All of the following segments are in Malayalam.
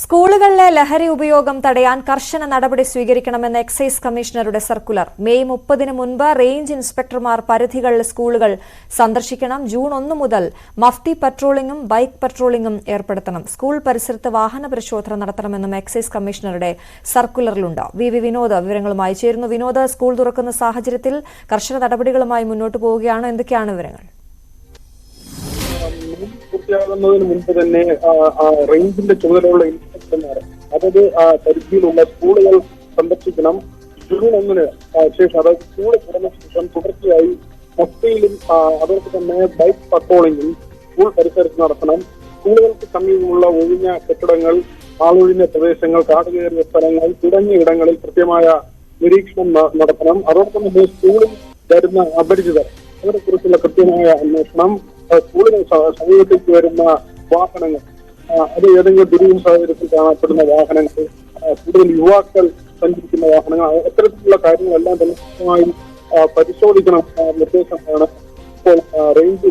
സ്കൂളുകളിലെ ലഹരി ഉപയോഗം തടയാൻ കർശന നടപടി സ്വീകരിക്കണമെന്ന് എക്സൈസ് കമ്മീഷണറുടെ സർക്കുലർ. മെയ് മുപ്പതിന് മുൻപ് റേഞ്ച് ഇൻസ്പെക്ടർമാർ പരിധികളിലെ സ്കൂളുകൾ സന്ദർശിക്കണം. ജൂൺ ഒന്ന് മുതൽ മഫ്തി പട്രോളിംഗും ബൈക്ക് പട്രോളിംഗും ഏർപ്പെടുത്തണം. സ്കൂൾ പരിസരത്ത് വാഹന പരിശോധന നടത്തണമെന്നും എക്സൈസ് കമ്മീഷണറുടെ സർക്കുലറിലുണ്ട്. വി വി വിനോദ് വിവരങ്ങളുമായി ചേരുന്നു. വിനോദ് സ്കൂൾ തുറക്കുന്ന സാഹചര്യത്തിൽ കർശന നടപടികളുമായി മുന്നോട്ട് പോവുകയാണ്. എന്തൊക്കെയാണ് വിവരങ്ങൾ? പൂർത്തിയാകുന്നതിന് മുൻപ് തന്നെ റേഞ്ചിന്റെ ചുമതലയുള്ള ഇൻസ്പെക്ടർമാർ അതത് ആ, പരിധിയിലുള്ള സ്കൂളുകൾ സന്ദർശിക്കണം. ജൂൺ ഒന്നിന് ശേഷം അതായത് സ്കൂൾ തുറന്ന ശേഷം തുടർച്ചയായി മൊത്തയിലും അതോടൊപ്പം തന്നെ ബൈക്ക് പട്രോളിംഗും സ്കൂൾ പരിസരത്ത് നടത്തണം. സ്കൂളുകൾക്ക് സമീപമുള്ള ഒഴിഞ്ഞ കെട്ടിടങ്ങൾ ആളൊഴിഞ്ഞ പ്രദേശങ്ങൾ കാടുകയറിയ സ്ഥലങ്ങൾ തുടങ്ങിയ ഇടങ്ങളിൽ കൃത്യമായ നിരീക്ഷണം നടത്തണം. അതോടൊപ്പം തന്നെ സ്കൂളിൽ വരുന്ന അപരിചിതർ അവരെ കുറിച്ചുള്ള കൃത്യമായ അന്വേഷണം സ്കൂളിന് സമീപത്തേക്ക് വരുന്ന വാഹനങ്ങൾ അത് ഏതെങ്കിലും ദുരിതം സാഹചര്യത്തിൽ കാണപ്പെടുന്ന വാഹനങ്ങൾ കൂടുതൽ യുവാക്കൾ സഞ്ചരിക്കുന്ന വാഹനങ്ങൾ അത്തരത്തിലുള്ള കാര്യങ്ങളെല്ലാം തന്നെ പരിശോധിക്കണം നിർദ്ദേശമാണ് റേഞ്ച്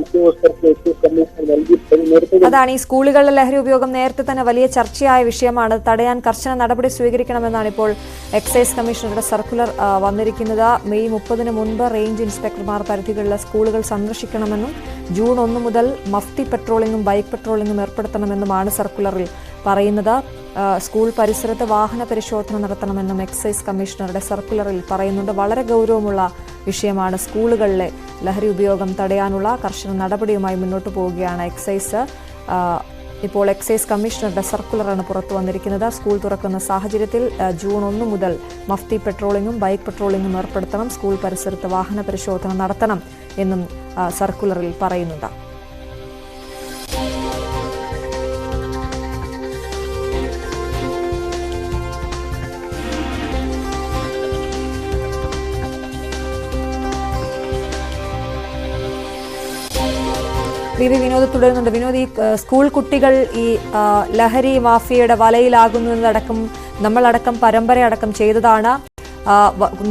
നൽകിയിട്ടുള്ളത് അതാണ് ഈ സ്കൂളുകളിലെ ലഹരി ഉപയോഗം നേരത്തെ തന്നെ വലിയ ചർച്ചയായ വിഷയമാണ്. തടയാൻ കർശന നടപടി സ്വീകരിക്കണമെന്നാണ് ഇപ്പോൾ എക്സൈസ് കമ്മീഷണറുടെ സർക്കുലർ വന്നിരിക്കുന്നത്. മെയ് മുപ്പതിന് മുൻപ് റേഞ്ച് ഇൻസ്പെക്ടർമാർ പരിധികളിലെ സ്കൂളുകൾ സന്ദർശിക്കണമെന്നും ജൂൺ ഒന്ന് മുതൽ മഫ്തി പെട്രോളിംഗും ബൈക്ക് പെട്രോളിംഗും ഏർപ്പെടുത്തണമെന്നുമാണ് സർക്കുലറിൽ പറയുന്നത്. സ്കൂൾ പരിസരത്ത് വാഹന പരിശോധന നടത്തണമെന്നും എക്സൈസ് കമ്മീഷണറുടെ സർക്കുലറിൽ പറയുന്നുണ്ട്. വളരെ ഗൗരവമുള്ള വിഷയമാണ്. സ്കൂളുകളിലെ ലഹരി ഉപയോഗം തടയാനുള്ള കർശന നടപടിയുമായി മുന്നോട്ട് പോവുകയാണ് എക്സൈസ്. ഇപ്പോൾ എക്സൈസ് കമ്മീഷണറുടെ സർക്കുലറാണ് പുറത്തു വന്നിരിക്കുന്നത്. സ്കൂൾ തുറക്കുന്ന സാഹചര്യത്തിൽ ജൂൺ ഒന്ന് മുതൽ മഫ്തി പെട്രോളിങ്ങും ബൈക്ക് പെട്രോളിങ്ങും ഏർപ്പെടുത്തണം. സ്കൂൾ പരിസരത്ത് വാഹന പരിശോധന നടത്തണം എന്നും സർക്കുലറിൽ പറയുന്നുണ്ട്. വി വിനോദ് തുടരുന്നുണ്ട്. വിനോദ് ഈ സ്കൂൾ കുട്ടികൾ ഈ ലഹരി മാഫിയയുടെ വലയിലാകുന്നതടക്കം നമ്മളടക്കം പരമ്പരയടക്കം ചെയ്തതാണ്.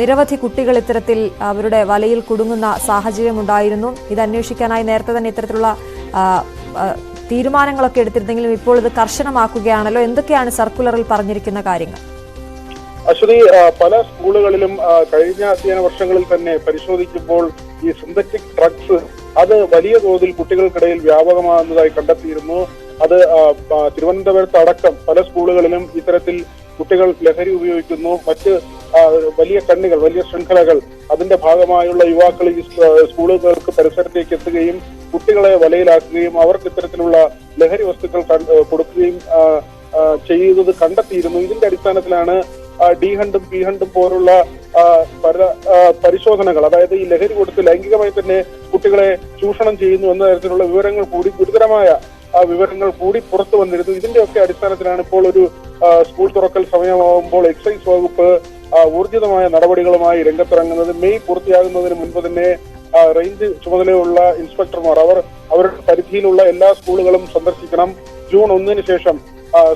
നിരവധി കുട്ടികൾ ഇത്തരത്തിൽ അവരുടെ വലയിൽ കുടുങ്ങുന്ന സാഹചര്യം ഉണ്ടായിരുന്നു. ഇത് അന്വേഷിക്കാനായി നേരത്തെ തന്നെ ഇത്തരത്തിലുള്ള തീരുമാനങ്ങളൊക്കെ എടുത്തിരുന്നെങ്കിലും ഇപ്പോൾ ഇത് കർശനമാക്കുകയാണല്ലോ. എന്തൊക്കെയാണ് സർക്കുലറിൽ പറഞ്ഞിരിക്കുന്ന കാര്യങ്ങൾ? അശ്വതി പല സ്കൂളുകളിലും കഴിഞ്ഞ അധ്യയന വർഷങ്ങളിൽ തന്നെ പരിശോധിക്കുമ്പോൾ ഈ സിന്തറ്റിക് ഡ്രഗ്സ് അത് വലിയ തോതിൽ കുട്ടികൾക്കിടയിൽ വ്യാപകമാകുന്നതായി കണ്ടെത്തിയിരുന്നു. അത് തിരുവനന്തപുരത്ത് അടക്കം പല സ്കൂളുകളിലും ഇത്തരത്തിൽ കുട്ടികൾ ലഹരി ഉപയോഗിക്കുന്നു. മറ്റ് വലിയ കണ്ണികൾ വലിയ ശൃംഖലകൾ അതിന്റെ ഭാഗമായുള്ള യുവാക്കൾ ഈ സ്കൂളുകൾക്ക് പരിസരത്തേക്ക് എത്തുകയും കുട്ടികളെ വലയിലാക്കുകയും അവർക്ക് ഇത്തരത്തിലുള്ള ലഹരി വസ്തുക്കൾ കൊടുക്കുകയും ചെയ്യുന്നത് കണ്ടെത്തിയിരുന്നു. ഇതിന്റെ അടിസ്ഥാനത്തിലാണ് ഡി ഹണ്ടും പി ഹണ്ടും പോലുള്ള പല പരിശോധനകൾ അതായത് ഈ ലഹരി കൊടുത്ത് ലൈംഗികമായി തന്നെ കുട്ടികളെ ചൂഷണം ചെയ്യുന്നു എന്ന തരത്തിലുള്ള വിവരങ്ങൾ കൂടി ഗുരുതരമായ വിവരങ്ങൾ കൂടി പുറത്തു വന്നിരുന്നു. ഇതിന്റെയൊക്കെ അടിസ്ഥാനത്തിലാണ് ഇപ്പോൾ ഒരു സ്കൂൾ തുറക്കൽ സമയമാകുമ്പോൾ എക്സൈസ് വകുപ്പ് ഊർജിതമായ നടപടികളുമായി രംഗത്തിറങ്ങുന്നത്. മെയ് പൂർത്തിയാകുന്നതിന് മുൻപ് തന്നെ റേഞ്ച് ചുമതലയുള്ള ഇൻസ്പെക്ടർമാർ അവർ അവരുടെ പരിധിയിലുള്ള എല്ലാ സ്കൂളുകളും സന്ദർശിക്കണം. ജൂൺ ഒന്നിന് ശേഷം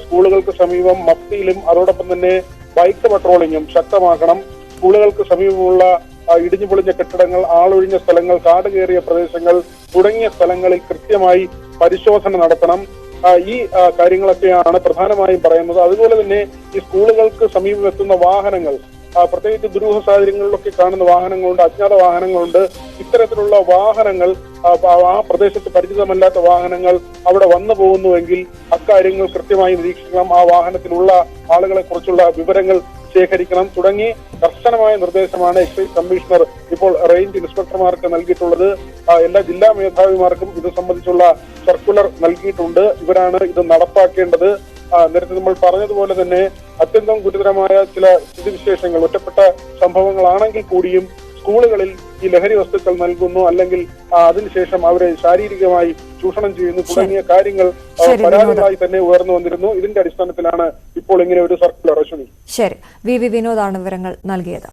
സ്കൂളുകൾക്ക് സമീപം മഫ്തിയിലും അതോടൊപ്പം തന്നെ ബൈക്ക് പട്രോളിങ്ങും ശക്തമാക്കണം. സ്കൂളുകൾക്ക് സമീപമുള്ള ഇടിഞ്ഞു പൊളിഞ്ഞ കെട്ടിടങ്ങൾ ആളൊഴിഞ്ഞ സ്ഥലങ്ങൾ കാട് കയറിയ പ്രദേശങ്ങൾ തുടങ്ങിയ സ്ഥലങ്ങളിൽ കൃത്യമായി പരിശോധന നടത്തണം. ഈ കാര്യങ്ങളൊക്കെയാണ് പ്രധാനമായും പറയുന്നത്. അതുപോലെ തന്നെ ഈ സ്കൂളുകൾക്ക് സമീപം എത്തുന്ന വാഹനങ്ങൾ പ്രത്യേകിച്ച് ദുരൂഹ സാഹചര്യങ്ങളിലൊക്കെ കാണുന്ന വാഹനങ്ങളുണ്ട് അജ്ഞാത വാഹനങ്ങളുണ്ട്. ഇത്തരത്തിലുള്ള വാഹനങ്ങൾ ആ, പ്രദേശത്ത് പരിചിതമല്ലാത്ത വാഹനങ്ങൾ അവിടെ വന്നു പോകുന്നുവെങ്കിൽ അക്കാര്യങ്ങൾ കൃത്യമായി നിരീക്ഷിക്കണം. ആ വാഹനത്തിലുള്ള ആളുകളെ കുറിച്ചുള്ള വിവരങ്ങൾ ശേഖരിക്കണം. തുടങ്ങി കർശനമായ നിർദ്ദേശമാണ് എക്സൈസ് കമ്മീഷണർ ഇപ്പോൾ റേഞ്ച് ഇൻസ്പെക്ടർമാർക്ക് നൽകിയിട്ടുള്ളത്. എല്ലാ ജില്ലാ മേധാവിമാർക്കും ഇത് സംബന്ധിച്ചുള്ള സർക്കുലർ നൽകിയിട്ടുണ്ട്. ഇവരാണ് ഇത് നടപ്പാക്കേണ്ടത്. നേരത്തെ നമ്മൾ പറഞ്ഞതുപോലെ തന്നെ അത്യന്തം ഗുരുതരമായ ചില സ്ഥിതിവിശേഷങ്ങൾ ഒറ്റപ്പെട്ട സംഭവങ്ങളാണെങ്കിൽ കൂടിയും സ്കൂളുകളിൽ ഈ ലഹരി വസ്തുക്കൾ നൽകുന്നു അല്ലെങ്കിൽ അതിനുശേഷം അവരെ ശാരീരികമായി ചൂഷണം ചെയ്യുന്നു തുടങ്ങിയ കാര്യങ്ങൾ പരാതികളായി തന്നെ ഉയർന്നു വന്നിരുന്നു. ഇതിന്റെ അടിസ്ഥാനത്തിലാണ് ഇപ്പോൾ ഇങ്ങനെ ഒരു സർക്കുലർ ശരി. വി വി വിനോദാണ് വിവരങ്ങൾ നൽകിയത്.